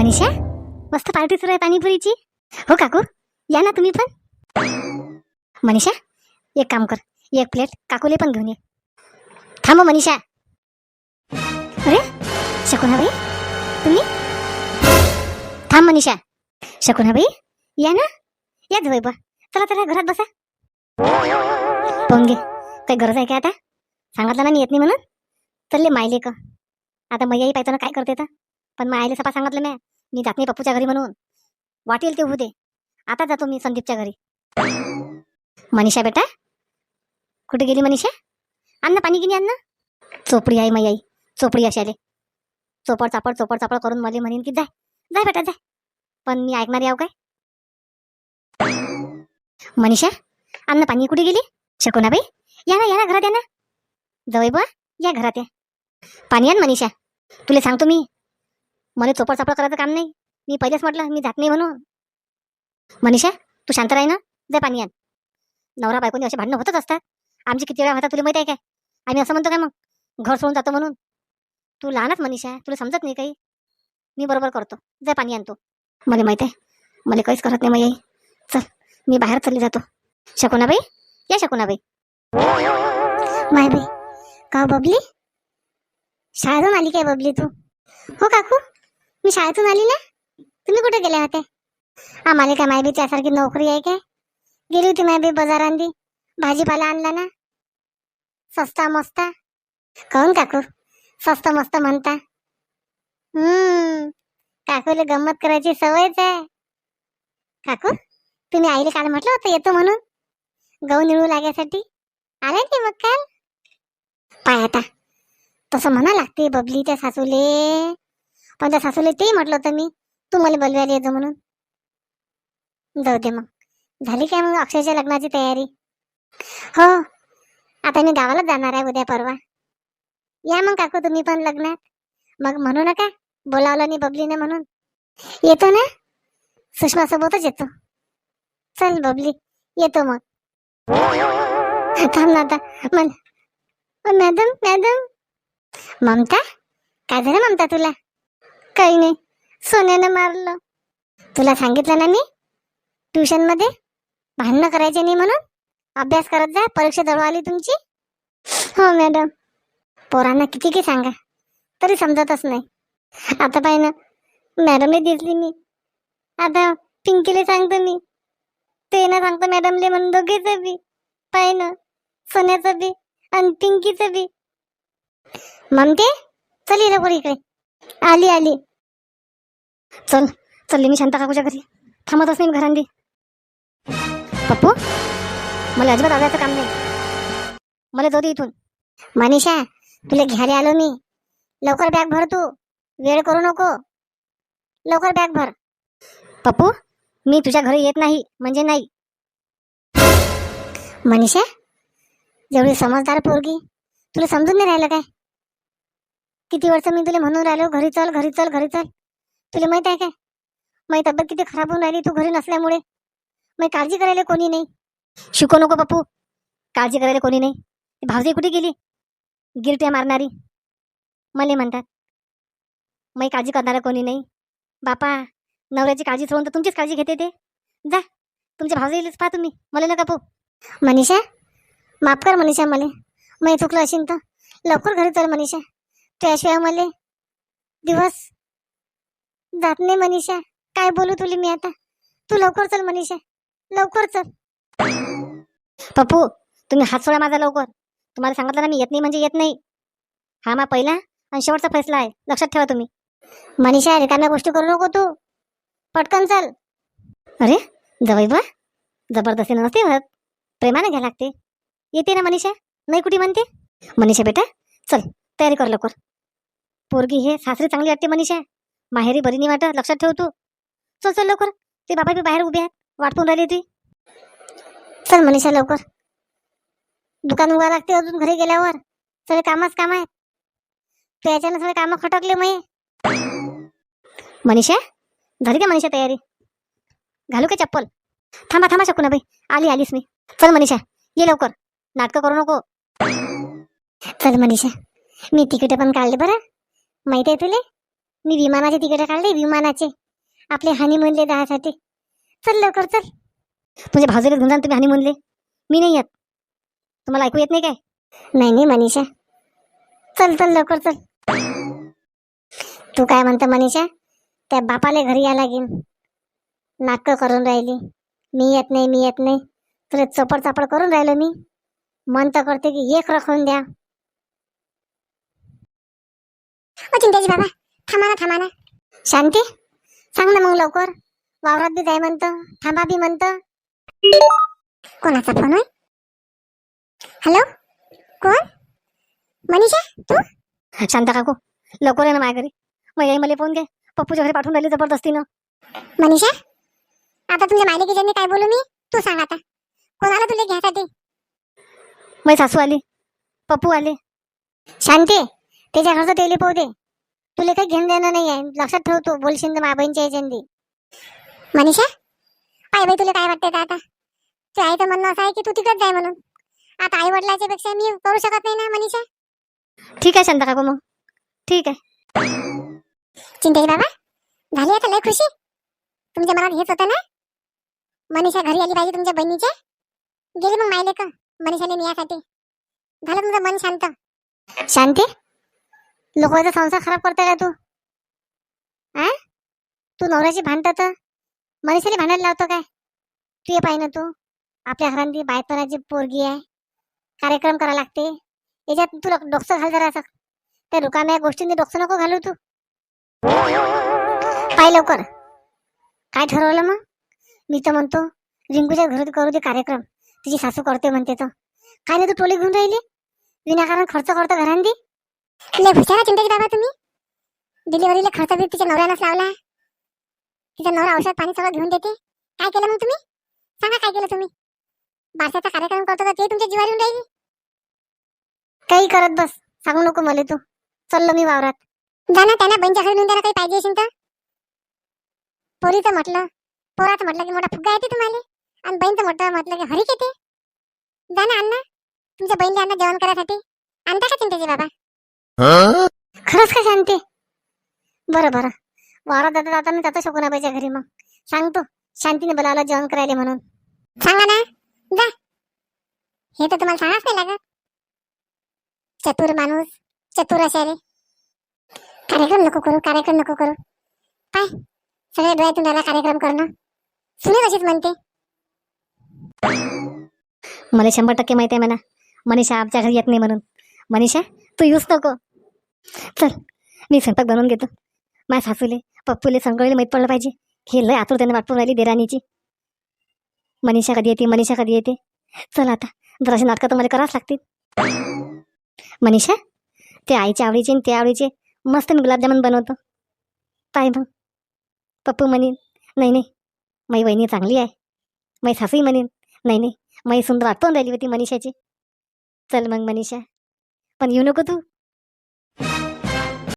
मनीषा? मस्त पार्टी सुरू आहे पाणीपुरीची. हो काकू या ना तुम्ही पण. मनीषा एक काम कर एक प्लेट काकूले पण घेऊन ये. थांब हो, मनीषा. अरे शकुनाबाई तुम्ही? थांब मनीषा. शकुनाबाई या ना. या जवळ बा चला चला घरात बसा. पाहून घे काही गरज आहे का आता? सांगितलं ना मी येत नाही म्हणून. चलले मायले का आता मैयाही पाहिजे ना काय करते तर पण मग आईले सपा सांगितलं नाही मी जात नाही पप्पूच्या घरी म्हणून. वाटेल ते होऊ दे. आता जातो मी संदीपच्या घरी. मनीषा बेटा? कुठे गेली मनीषा? अन्न पाणी गिनी अन्न चोपडी आहे आई. चोपडी अशाले चोपड चापड चोपड चापड करून मला म्हणेन की जाय. जाय बेटा जाय. पण मी ऐकणार याव काय? मनीषा अन्न पाणी. कुठे गेली? शकुनाबाई? या ना या ना घरात या ना. जवळ बुवा या घरात या. पाणी आण मनीषा. तुला सांगतो मी. मला चोपड चापड करायचं काम नाही. मी पहिलेच म्हटलं मी जात नाही म्हणून. मनीषा तू शांत राही ना. जाय पाणी आण. नवरा बायकोनी असे भांडणं होतच असतात. आमची किती वेळा होतात तुला माहिती आहे काय? आम्ही असं म्हणतो काय मग? घर सोडून जातो म्हणून. तू लहानच मनीषा. तुला समजत नाही काही. मी बरोबर करतो. जाय पाणी आणतो मला माहिती आहे. मला काहीच करत नाही मग चल मी बाहेर चालली जातो. शकुनाबाई? या शकुनाबाई. माय बाई का बबली? शाळेतून आली काय बबली तू? हो काकू? मी शाळेतून आली ना तुम्ही कुठे गेले होते? आम्हाला काय मायबी त्यासारखी नोकरी आहे काय? गेली होती मायबी बाजारांदी. भाजीपाला आणला ना. सस्ता मस्ता. कहून काकू? स्वस्त मस्त म्हणता. हम्म. काकूला गंमत करायची सवयच आहे. काकू तुम्ही आईला काल म्हटलं होतं येतो म्हणून? गहू निळू लागायसाठी. आले नाही मग काल? पाय आता. तसं म्हणा लागते बबलीच्या सासूले. पण सासूला सासूले तेही म्हटलं होतं मी. तू मला बोलवायला येतो म्हणून. जाऊ दे मग. झाली काय मग अक्षयच्या लग्नाची तयारी? हो. आता मी गावालाच जाणार आहे उद्या परवा. या मग काकू तुम्ही पण लग्नात. मग म्हणू नका. बोलावलं नाही बबलीने म्हणून. येतो ना? सुषमा सोबतच येतो. चल बबली येतो मग. थांब ना आता. Madam madam. ममता? काय झालं ममता तुला? काही नाही. सोन्यानं मारलं. तुला सांगितलं ना मी? ट्युशनमध्ये भांडणं करायचे नाही म्हणून? अभ्यास करत जा परीक्षा जवळ आली तुमची. हो मॅडम. पोरांना किती की सांगा. तरी समजतच नाही. आता पाय ना मॅडमला दिसली मी आता पिंकीला सांगतो मी. ते ना सांगतो मॅडमले म्हणून दोघेचं बी. पाय ना सोन्याचं बी आणि पिंकीचं बी. ममते चल ये इकडे. आली आली. चल चलली मी शांता काकूच्या घरी. थांबतच नाही मी घरांदी पप्पू मला अजिबात आवडायचं काम नाही. मला जाऊ दे इथून. मनीषा तुला घ्यायला आलो मी. लवकर बॅग भर तू. वेळ करू नको. लवकर बॅग भर. पप्पू मी तुझ्या घरी येत नाही म्हणजे नाही. मनीषा एवढी समजदार पोरगी. तुला समजून नाही राहिलं काय? किती वर्ष मी तुला म्हणून राहिलो? घरी चल घरी चल घरी चल. तुला माहीत आहे काय? माझी तब्येत किती खराब होऊन राहिली तू घरी नसल्यामुळे. मग काळजी करायला कोणी नाही. शिकू नको पप्पू काळजी करायला कोणी नाही. भावजी कुठे गेली? गिरट्या मारणारी. मला म्हणतात. मग काळजी करणारा कोणी नाही. बापा नवऱ्याची काळजी सोडून तर तुमचीच काळजी घेते ते. जा तुमच्या भावजीलाच पहा तुम्ही. मला नका पाहू. मनीषा माफ कर मनीषा मला. मी चुकलं असेल तर. लवकर घरी चल मनीषा. त्याशिवाय मला दिवस जात नाही मनीषा. काय बोलू तुला मी आता? तू लवकर चल मनीषा. लवकर चल. पप्पू तुम्ही हात सोडा माझा लवकर. तुम्हाला सांगितलं ना मी येत नाही म्हणजे येत नाही. हा मा पहिला आणि शेवटचा फैसला आहे. लक्षात ठेवा तुम्ही. मनीषा रिकाम्या गोष्टी करू नको तू. पटकन चल. अरे जवळ बा. जबरदस्तीनं नसते होत. प्रेमाने घ्या लागते. येते ना मनीषा? नाही कुठे म्हणते? मनीषा बेटा चल तयारी कर लवकर. पोरगी हे सासरी चांगली वाटते मनीषा. माहेरी बरी नाही वाटत लक्षात ठेव तू. चल चल लवकर. ते बाबा बी बाहेर उभे आहेत. वाट पाहून राहिली ती. चल मनीषा लवकर. दुकान उभा लागते अजून घरी गेल्यावर. सगळे कामच काम आहेत. तू याच्यानं सगळे कामं खटकले मग मनीषा झाली का मनीषा तयारी? घालू का चप्पल? थांबा थांबा शकू ना बाई. आली आलीस मी. चल मनीषा ये लवकर. नाटकं करू नको. चल मनीषा मी तिकीट पण काढले बरं. माहिती आहे तुले? मी विमानाचे तिकीट काढले विमानाचे. आपले हानी म्हणले दहासाठी. चल लवकर चल. तुझ्या भाऊजीला घेऊन जा तुम्ही हानी म्हणले मी नाही येत. तुम्हाला ऐकू येत नाही काय? नाही नाही मनीषा. चल चल लवकर चल. तू काय म्हणतो मनीषा? त्या बापाले घरी या लागेल नाटकं करून राहिली. मी येत नाही मी येत नाही. तुला चपड चापड करून राहिलो मी. मन तर करते की एक रखवून द्या. ओ चिंताजी बाबा. थांबा ना थांबा ना शांती सांग ना मग लवकर. वावरात बी जाय म्हणतं थांबा बी म्हणतं. कोणाचा फोन आहे? हॅलो? कोण? मनीषा तू? शांता काकू लवकर ये ना माझ्या घरी. मग आई मला फोन घे. पप्पूच्या घरी पाठवून राहिली जबरदस्तीनं. मनीषा आता तुमच्या मायलेकीच्यांनी काय बोलू मी? तू सांग आता. कोणाला तुला घ्यासाठी? माझी सासू आली पप्पू आले. शांती त्याच्या घरचं तेली पाहू दे. तुला काही घेणं देणं नाही आहे लक्षात ठेवतो बोलशील तर माबाईंच्या याच्यानी मनीषा? आई बाई तुला काय वाटतंय आता? ते आईचं म्हणणं असं आहे की तू तिकडच जाय म्हणून. आता आई वडिलाच्या पेक्षा मी करू शकत नाही ना मनीषा? ठीक आहे शांता काकू मग. ठीक आहे. चिंतेश बाबा झाली आता लय खुशी? तुमच्या मनात हेच होतं ना? मनीषा घरी आली पाहिजे तुमच्या बहिणीच्या गेली मग मायले का मनीषाने नियासाठी झालं तुमचं मन शांत? शांती? लोकांचा संसार खराब करते का तू? आ तू नवऱ्याची भांडत तर? मनीषाने भांडायला लावतो काय? तू ये पाहिजे तू. आपल्या घरांनी बायपणाची पोरगी आहे. कार्यक्रम करा लागते. याच्यात तू डोकसं घाल जरा असं. त्या रुकाम्या गोष्टींनी डोकसं नको घालू तू. पाय लवकर. काय ठरवलं मग? मी तर म्हणतो रिंकूच्या घरात करू दे कार्यक्रम. तिची सासू करते म्हणते तर काय नाही तू टोली घेऊन राहिली? विनाकारण खर्च करतो घरांनी? लय हुशार चिंताची बाबा तुम्ही. डिलिव्हरीला खर्च बी तिच्या नवऱ्यानंच लावला. तिचा नवरा औषध पाणी सगळं घेऊन देते. काय केलं मग तुम्ही? सांगा काय केलं तुम्ही? बारशाचा कार्यक्रम करतो तर ते तुमच्या जीवावर येऊन राहिली. काही करत बस. सांगू नको मला तू. चाललो मी वावरात. जा ना त्यांना बहिणीच्या घरी नेऊन काही पाहिजे असेल तर. पोरीचं म्हटलं पोराचं म्हटलं की मोठा फुगा येते तुम्हाला. आणि बहीणचं मोठं म्हटलं की हरी येते. जा ना अण्णा तुमच्या बहिणीला अण्णा जेवण करायसाठी. आणता का चिंतेचे बाबा? खरंच का शांती बरं बरं. वारा दादा दादा मी जातो पाहिजे घरी मग. सांगतो. शांतीने बोलावलं जेवण करायला म्हणून. सांगा ना. जा. हे तर तुम्हाला सांगाच नाही लागत. चतुर माणूस चतुर अशारे कार्यक्रम नको करू कार्यक्रम नको करू. पाय. सगळ्या डोळ्यातून राहिला कार्यक्रम करणं. सुनील अशीच म्हणते. मला शंभर टक्के माहिती आहे म्हणा. मनीषा आमच्या घरी येत नाही म्हणून. मनीषा तू यूज नको. चल मी स्वयंपाक बनवून घेतो. माझ्या सासूले पप्पूले संगळीला माहीत पडलं पाहिजे. हे लय आतुरतेने वाटपून राहिली देराणीची. मनीषा कधी येते मनीषा कधी येते? चल आता जराशी नाटकं तर मला करावंच लागतील. मनीषा ते आईच्या आवडीचे आणि त्या आवडीचे मस्त मी गुलाबजामुन बनवतो. पाय मग. पप्पू म्हणेन नाही नाही माझी वहिनी चांगली आहे. माई सासूही म्हणेन नाही नाही माई सुंदर आठवण राहिली होती मनीषाची. चल मग मनीषा पण येऊ नको तू.